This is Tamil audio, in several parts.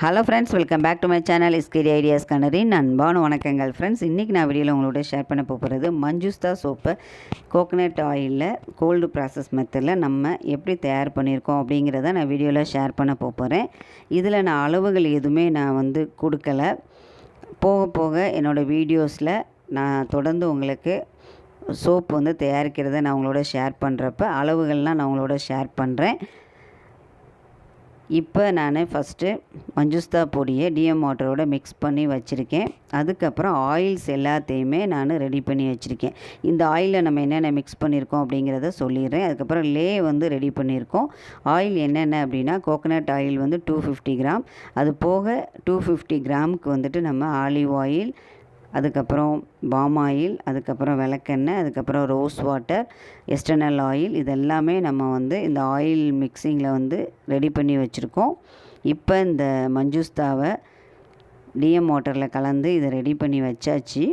Hello friends welcome back to my channel இஸ்கிரி ideas கணரின் அன்பான வணக்கங்கள் ஃப்ரெண்ட்ஸ் இன்றைக்கி நான் வீடியோவில் உங்களோட ஷேர் பண்ண போகிறது மஞ்சுஸ்தா சோப்பை. கோகனட் ஆயிலில் கோல்டு ப்ராசஸ் மெத்தடில் நம்ம எப்படி தயார் பண்ணியிருக்கோம் அப்படிங்கிறத நான் வீடியோவில் ஷேர் பண்ண போகிறேன் இதில் நான் அளவுகள் எதுவுமே நான் வந்து கொடுக்கல. போக போக என்னோடய வீடியோஸில் நான் தொடர்ந்து உங்களுக்கு சோப் வந்து தயாரிக்கிறத நான் உங்களோட ஷேர் பண்ணுறப்ப அளவுகள்லாம் நான் உங்களோட ஷேர் பண்ணுறேன் இப்போ நான் ஃபஸ்ட்டு மஞ்சுஸ்தா பொடியை டிஎம் வாட்டரோட மிக்ஸ் பண்ணி வச்சுருக்கேன். அதுக்கப்புறம் ஆயில்ஸ் எல்லாத்தையுமே நான் ரெடி பண்ணி வச்சுருக்கேன். இந்த ஆயிலில் நம்ம என்னென்ன மிக்ஸ் பண்ணியிருக்கோம் அப்படிங்கிறத சொல்லிடுறேன். அதுக்கப்புறம் லே வந்து ரெடி பண்ணியிருக்கோம் ஆயில் என்னென்ன அப்படின்னா கோகனட் ஆயில் வந்து டூ ஃபிஃப்டி கிராம் அது போக டூ ஃபிஃப்டி கிராமுக்கு வந்துட்டு நம்ம ஆலிவ் ஆயில் அதுக்கப்புறம் பாம் ஆயில் அதுக்கப்புறம் விளக்கெண்ணெய் அதுக்கப்புறம் ரோஸ் வாட்டர் எஸ்டர்னல் ஆயில் இதெல்லாமே நம்ம வந்து இந்த ஆயில் மிக்சிங்கில் வந்து ரெடி பண்ணி வச்சுருக்கோம். இப்போ இந்த மஞ்சுஸ்தாவை டிஎம் வாட்டரில் கலந்து இதை ரெடி பண்ணி வச்சாச்சு.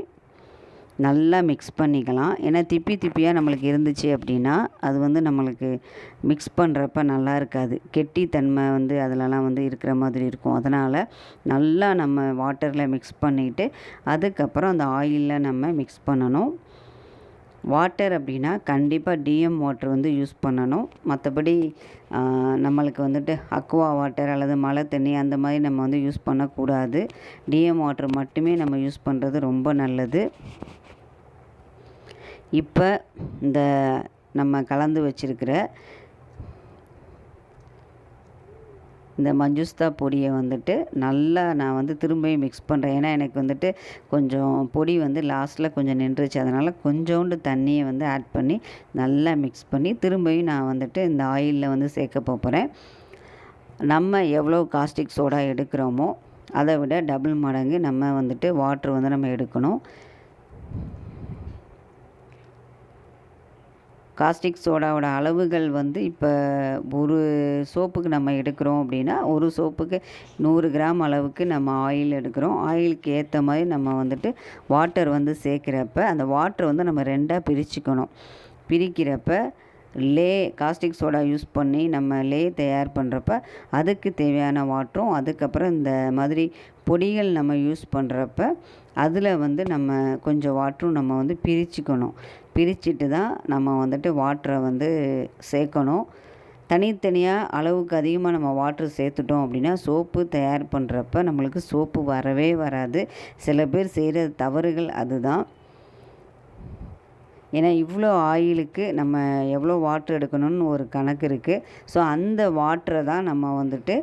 நல்லா மிக்ஸ் பண்ணிக்கலாம். ஏன்னா திப்பி திப்பியாக நம்மளுக்கு இருந்துச்சு அப்படின்னா அது வந்து நம்மளுக்கு மிக்ஸ் பண்ணுறப்ப நல்லா இருக்காது. கெட்டித்தன்மை வந்து அதிலலாம் வந்து இருக்கிற மாதிரி இருக்கும். அதனால் நல்லா நம்ம வாட்டரில் மிக்ஸ் பண்ணிவிட்டு அதுக்கப்புறம் அந்த ஆயிலில் நம்ம மிக்ஸ் பண்ணணும். வாட்டர் அப்படின்னா கண்டிப்பாக டிஎம் வாட்டர் வந்து யூஸ் பண்ணணும். மற்றபடி நம்மளுக்கு வந்துட்டு அக்வா வாட்டர் அல்லது மழை தண்ணி அந்த மாதிரி நம்ம வந்து யூஸ் பண்ணக்கூடாது. டிஎம் வாட்டர் மட்டுமே நம்ம யூஸ் பண்ணுறது ரொம்ப நல்லது. இப்போ இந்த நம்ம கலந்து வச்சுருக்கிற இந்த மஞ்சுஸ்தா பொடியை வந்துட்டு நல்லா நான் வந்து திரும்பியும் மிக்ஸ் பண்ணுறேன் ஏன்னா எனக்கு வந்துட்டு கொஞ்சம் பொடி வந்து லாஸ்ட்டில் கொஞ்சம் நின்றுச்சு. அதனால் கொஞ்சோண்டு தண்ணியை வந்து ஆட் பண்ணி நல்லா மிக்ஸ் பண்ணி திரும்பியும் நான் வந்துட்டு இந்த ஆயிலில் வந்து சேர்க்க போகிறேன் நம்ம எவ்வளோ காஸ்டிக் சோடா எடுக்கிறோமோ அதை விட டபுள் மடங்கு நம்ம வந்துட்டு வாட்ரு வந்து நம்ம எடுக்கணும். காஸ்டிக் சோடாவோட அளவுகள் வந்து இப்போ ஒரு சோப்புக்கு நம்ம எடுக்கிறோம் அப்படின்னா ஒரு சோப்புக்கு நூறு கிராம் அளவுக்கு நம்ம ஆயில் எடுக்கிறோம். ஆயிலுக்கு ஏற்ற மாதிரி நம்ம வந்துட்டு வாட்டர் வந்து சேர்க்குறப்ப அந்த வாட்டர் வந்து நம்ம ரெண்டாக பிரிச்சுக்கணும். பிரிக்கிறப்ப லே காஸ்டிக் சோடா யூஸ் பண்ணி நம்ம லே தயார் பண்ணுறப்ப அதுக்கு தேவையான வாட்டரும் அதுக்கப்புறம் இந்த மாதிரி பொடிகள் நம்ம யூஸ் பண்ணுறப்ப அதில் வந்து நம்ம கொஞ்சம் வாட்டரும் நம்ம வந்து பிரிச்சுக்கணும். பிரிச்சுட்டு தான் நம்ம வந்துட்டு வாட்டரை வந்து சேர்க்கணும். தனித்தனியாக அளவுக்கு அதிகமாக நம்ம வாட்ரு சேர்த்துட்டோம் அப்படின்னா சோப்பு தயார் பண்ணுறப்ப நம்மளுக்கு சோப்பு வரவே வராது. சில பேர் செய்கிற தவறுகள் அதுதான். ஏன்னா இவ்வளோ ஆயிலுக்கு நம்ம எவ்வளோ வாட்ரு எடுக்கணும்னு ஒரு கணக்கு இருக்குது ஸோ அந்த வாட்டரை தான் நம்ம வந்துட்டு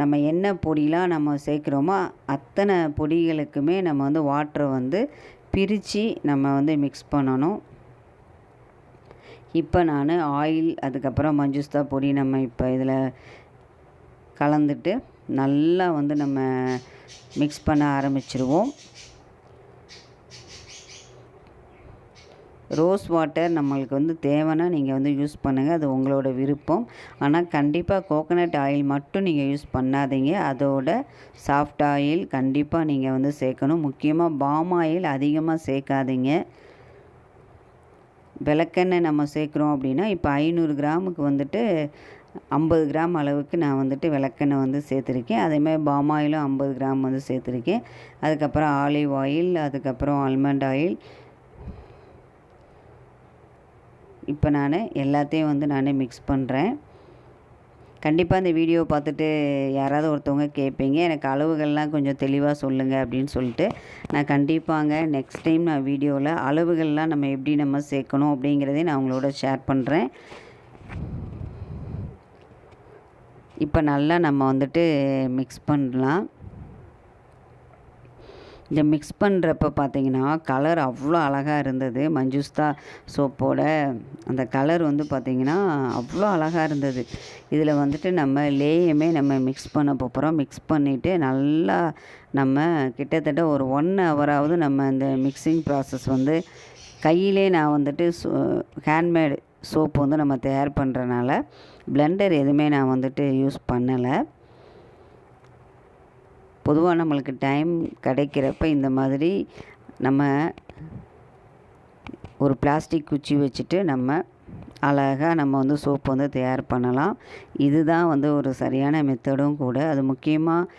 நம்ம என்ன பொடிலாம் நம்ம சேர்க்குறோமோ அத்தனை பொடிகளுக்குமே நம்ம வந்து வாட்டரை வந்து பிரித்து நம்ம வந்து மிக்ஸ் பண்ணணும். இப்போ நான் ஆயில் அதுக்கப்புறம் மஞ்சுஸ்தா பொடி நம்ம இப்போ இதில் கலந்துட்டு நல்லா வந்து நம்ம மிக்ஸ் பண்ண ஆரம்பிச்சிருவோம். ரோஸ் வாட்டர் நம்மளுக்கு வந்து தேவைன்னா நீங்கள் வந்து யூஸ் பண்ணுங்கள் அது உங்களோட விருப்பம். ஆனால் கண்டிப்பாக கோகனட் ஆயில் மட்டும் நீங்கள் யூஸ் பண்ணாதீங்க. அதோட சாஃப்ட் ஆயில் கண்டிப்பாக நீங்கள் வந்து சேர்க்கணும். முக்கியமாக பாம் ஆயில் அதிகமாக சேர்க்காதீங்க. விளக்கெண்ணெய் நம்ம சேர்க்குறோம் அப்படின்னா இப்போ ஐநூறு கிராமுக்கு வந்துட்டு ஐம்பது கிராம் அளவுக்கு நான் வந்துட்டு விளக்கெண்ணெய் வந்து சேர்த்துருக்கேன். அதேமாதிரி பாம் ஆயிலும் ஐம்பது கிராம் வந்து சேர்த்துருக்கேன். அதுக்கப்புறம் ஆலிவ் ஆயில் அதுக்கப்புறம் ஆல்மண்ட் ஆயில் இப்போ நான் எல்லாத்தையும் வந்து நான் மிக்ஸ் பண்ணுறேன் கண்டிப்பாக இந்த வீடியோ பார்த்துட்டு யாராவது ஒருத்தவங்க கேட்பீங்க எனக்கு அளவுகள்லாம் கொஞ்சம் தெளிவாக சொல்லுங்கள் அப்படின்னு சொல்லிட்டு நான் கண்டிப்பாங்க நெக்ஸ்ட் டைம் நான் வீடியோவில் அளவுகள்லாம் நம்ம எப்படி நம்ம சேர்க்கணும் அப்படிங்கிறதையும் நான் உங்களோட ஷேர் பண்ணுறேன் இப்போ நல்லா நம்ம வந்துட்டு மிக்ஸ் பண்ணலாம். இந்த மிக்ஸ் பண்ணுறப்ப பார்த்தீங்கன்னா கலர் அவ்வளோ அழகாக இருந்தது. மஞ்சுஸ்தா சோப்போட அந்த கலர் வந்து பார்த்திங்கன்னா அவ்வளோ அழகாக இருந்தது. இதில் வந்துட்டு நம்ம லேயுமே நம்ம மிக்ஸ் பண்ண போகிறோம் மிக்ஸ் பண்ணிவிட்டு நல்லா நம்ம கிட்டத்தட்ட ஒரு ஒன் ஹவராவது நம்ம இந்த மிக்சிங் ப்ராசஸ் வந்து கையிலே நான் வந்துட்டு சோ ஹேண்ட்மேடு சோப்பு வந்து நம்ம தயார் பண்ணுறனால பிளெண்டர் எதுவுமே நான் வந்துட்டு யூஸ் பண்ணலை. பொதுவாக நம்மளுக்கு டைம் கிடைக்கிறப்ப இந்த மாதிரி நம்ம ஒரு பிளாஸ்டிக் குச்சி வச்சுட்டு நம்ம அழகாக நம்ம வந்து சோப்பு வந்து தயார் பண்ணலாம். இதுதான் வந்து ஒரு சரியான மெத்தடும் கூட. அது முக்கியமாக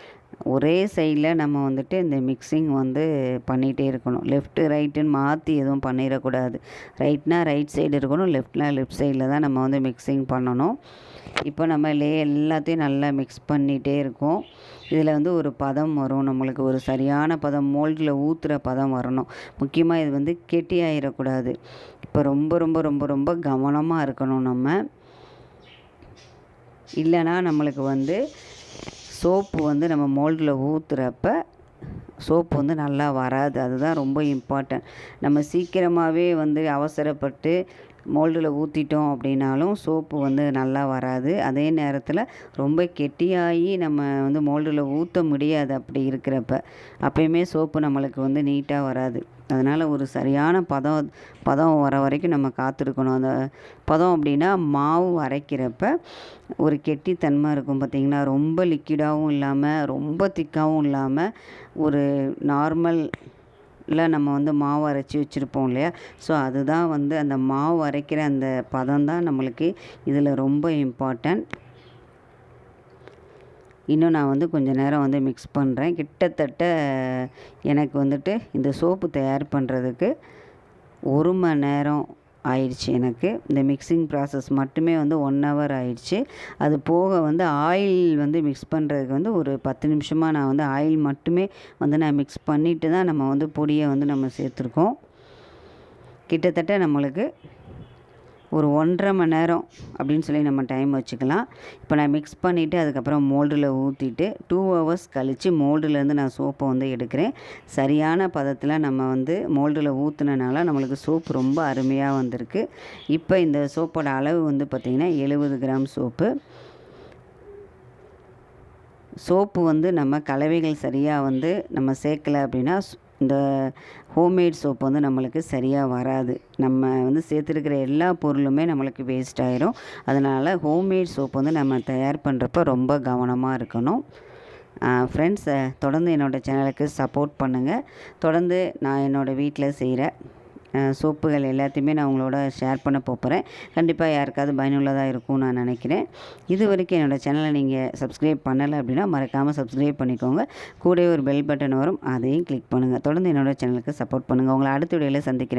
ஒரே சைடில் நம்ம வந்துட்டு இந்த மிக்சிங் வந்து பண்ணிகிட்டே இருக்கணும். லெஃப்ட்டு ரைட்டுன்னு மாற்றி எதுவும் பண்ணிடக்கூடாது. ரைட்னா ரைட் சைடு இருக்கணும் லெஃப்ட்னா லெஃப்ட் சைடில் தான் நம்ம வந்து மிக்சிங் பண்ணணும். இப்போ நம்ம லே எல்லாத்தையும் நல்லா மிக்ஸ் பண்ணிகிட்டே இருக்கோம். இதில் வந்து ஒரு பதம் வரும். நம்மளுக்கு ஒரு சரியான பதம் மோல்டில் ஊற்றுற பதம் வரணும். முக்கியமாக இது வந்து கெட்டியாயிடக்கூடாது இப்போ ரொம்ப ரொம்ப ரொம்ப ரொம்ப கவனமாக இருக்கணும் நம்ம. இல்லைன்னா நம்மளுக்கு வந்து சோப்பு வந்து நம்ம மோல்டில் ஊற்றுறப்ப சோப்பு வந்து நல்லா வராது. அதுதான் ரொம்ப இம்பார்ட்டன்ட் நம்ம சீக்கிரமாகவே வந்து அவசரப்பட்டு மோல்டில் ஊற்றிட்டோம் அப்படின்னாலும் சோப்பு வந்து நல்லா வராது. அதே நேரத்தில் ரொம்ப கெட்டியாகி நம்ம வந்து மோல்டில் ஊற்ற முடியாது அப்படி இருக்கிறப்ப. அப்பயுமே சோப்பு நம்மளுக்கு வந்து நீட்டாக வராது. அதனால் ஒரு சரியான பதம் பதம் வர வரைக்கும் நம்ம காத்திருக்கணும். அந்த பதம் அப்படின்னா மாவு அரைக்கிறப்ப ஒரு கெட்டித்தன்மை இருக்கும் பார்த்திங்களா? ரொம்ப லிக்விடாகவும் இல்லாமல் ரொம்ப திக்காகவும் இல்லாமல் ஒரு நார்மல் இல்லை நம்ம வந்து மாவு அரைச்சி வச்சுருப்போம் இல்லையா? ஸோ அதுதான் வந்து அந்த மாவு அரைக்கிற அந்த பதம் தான் நம்மளுக்கு இதில் ரொம்ப இம்பார்ட்டன்ட் இன்னும் நான் வந்து கொஞ்சம் நேரம் வந்து மிக்ஸ் பண்ணுறேன் கிட்டத்தட்ட எனக்கு வந்துட்டு இந்த சோப்பு தயார் பண்ணுறதுக்கு ஒரு மணி நேரம் ஆயிடுச்சு எனக்கு. இந்த மிக்சிங் ப்ராசஸ் மட்டுமே வந்து ஒன் ஹவர் ஆயிடுச்சு. அது போக வந்து ஆயில் வந்து மிக்ஸ் பண்ணுறதுக்கு வந்து ஒரு பத்து நிமிஷமாக நான் வந்து ஆயில் மட்டுமே வந்து நான் மிக்ஸ் பண்ணிவிட்டு தான் நம்ம வந்து பொடியை வந்து நம்ம சேர்த்துருக்கோம். கிட்டத்தட்ட நம்மளுக்கு ஒரு ஒன்றரை மணி நேரம் அப்படின்னு சொல்லி நம்ம டைம் வச்சுக்கலாம். இப்போ நான் மிக்ஸ் பண்ணிவிட்டு அதுக்கப்புறம் மோல்டில் ஊற்றிட்டு டூ ஹவர்ஸ் கழித்து மோல்டுலேருந்து நான் சோப்பை வந்து எடுக்கிறேன். சரியான பதத்தில் நம்ம வந்து மோல்டில் ஊற்றுனனால நம்மளுக்கு சோப்பு ரொம்ப அருமையாக வந்திருக்கு. இப்போ இந்த சோப்போட அளவு வந்து பார்த்திங்கன்னா எழுபது கிராம் சோப்பு சோப்பு வந்து நம்ம கலவைகள் சரியாக வந்து நம்ம சேர்க்கலை அப்படின்னா இந்த ஹோம்மேட் சோப் வந்து நம்மளுக்கு சரியாக வராது. நம்ம வந்து சேர்த்துருக்கிற எல்லா பொருளுமே நம்மளுக்கு வேஸ்ட் ஆயிரும். அதனால் ஹோம்மேட் சோப் வந்து நம்ம தயார் பண்ணுறப்ப ரொம்ப கவனமாக இருக்கணும். ஃப்ரெண்ட்ஸ் தொடர்ந்து என்னோடய சேனலுக்கு சப்போர்ட் பண்ணுங்கள் தொடர்ந்து நான் என்னோடய வீட்டில் செய்கிற சோப்புகள் எல்லாத்தையுமே நான் உங்களோட ஷேர் பண்ண போகிறேன் கண்டிப்பாக யாருக்காவது பயனுள்ளதாக இருக்கும்னு நான் நினைக்கிறேன். இது வரைக்கும் என்னோடய சேனலை நீங்கள் சப்ஸ்கிரைப் பண்ணலை அப்படின்னா மறக்காமல் சப்ஸ்கிரைப் பண்ணிக்கோங்க. கூடவே ஒரு பெல் பட்டன் வரும். அதையும் கிளிக் பண்ணுங்கள் தொடர்ந்து என்னோடய சேனலுக்கு சப்போர்ட் பண்ணுங்கள் உங்களை அடுத்த வீடியோவில் சந்திக்கிறேன்.